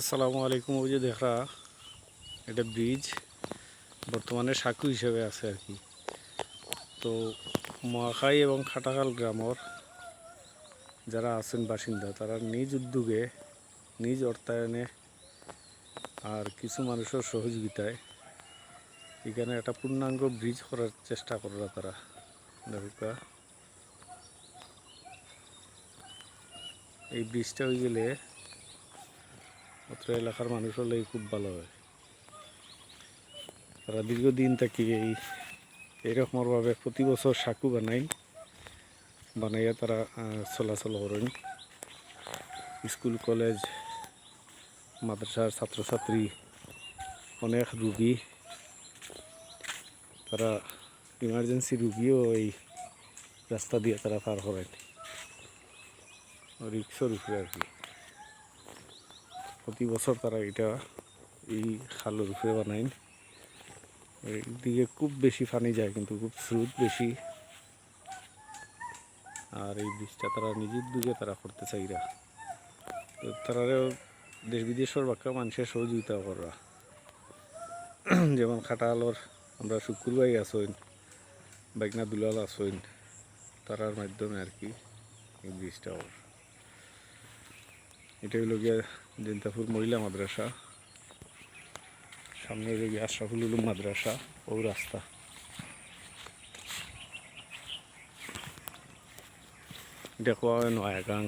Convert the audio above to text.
আসসালামু আলাইকুম, ওই যে দেখরা, এটা ব্রিজ, বর্তমানে সাঁকু হিসেবে আছে আর কি। তো মহাখাই এবং খাটাখাল গ্রামর যারা আছেন বাসিন্দা, তারা নিজ উদ্যোগে, নিজ অর্থায়নে আর কিছু মানুষের সহযোগিতায় এখানে একটা পূর্ণাঙ্গ ব্রিজ করার চেষ্টা কররা তারা। দেখা এই ব্রিজটা হয়ে গেলে অত্র এলাকার মানুষ হলে খুব ভালো হয়। তারা দীর্ঘদিন থেকে এই এইরকমভাবে প্রতি বছর সাকু বানাই, বানাইয়া তারা চলাচল করেন। স্কুল, কলেজ, মাদ্রাসার ছাত্রছাত্রী, অনেক রুগী। তারা ইমার্জেন্সি রুগীও এই রাস্তা দিয়ে তারা পার করেন। রিক্সর উপরে আর কি। প্রতি বছর তারা এটা এই খালের উপরে বানায়। এইদিকে খুব বেশি পানি যায়, কিন্তু খুব স্রোত বেশি। আর এই ব্রিজটা তারা নিজের দিকে তারা করতে চাইরা তো তারাও দেশ বিদেশের বাক্কা মানুষের সহযোগিতা করা। যেমন খাটালর আমরা শুক্রবাই আসইন বাইকনা দুলাল আসইন তারার মাধ্যমে আর কি এই ব্রিজটা এটা হলো গিয়া জিন্তাপুর মহিলা মাদ্রাসা। সামনে হলো গিয়া আশরাফুল উলুম মাদ্রাসা ও রাস্তা। হয় নয়াগাং।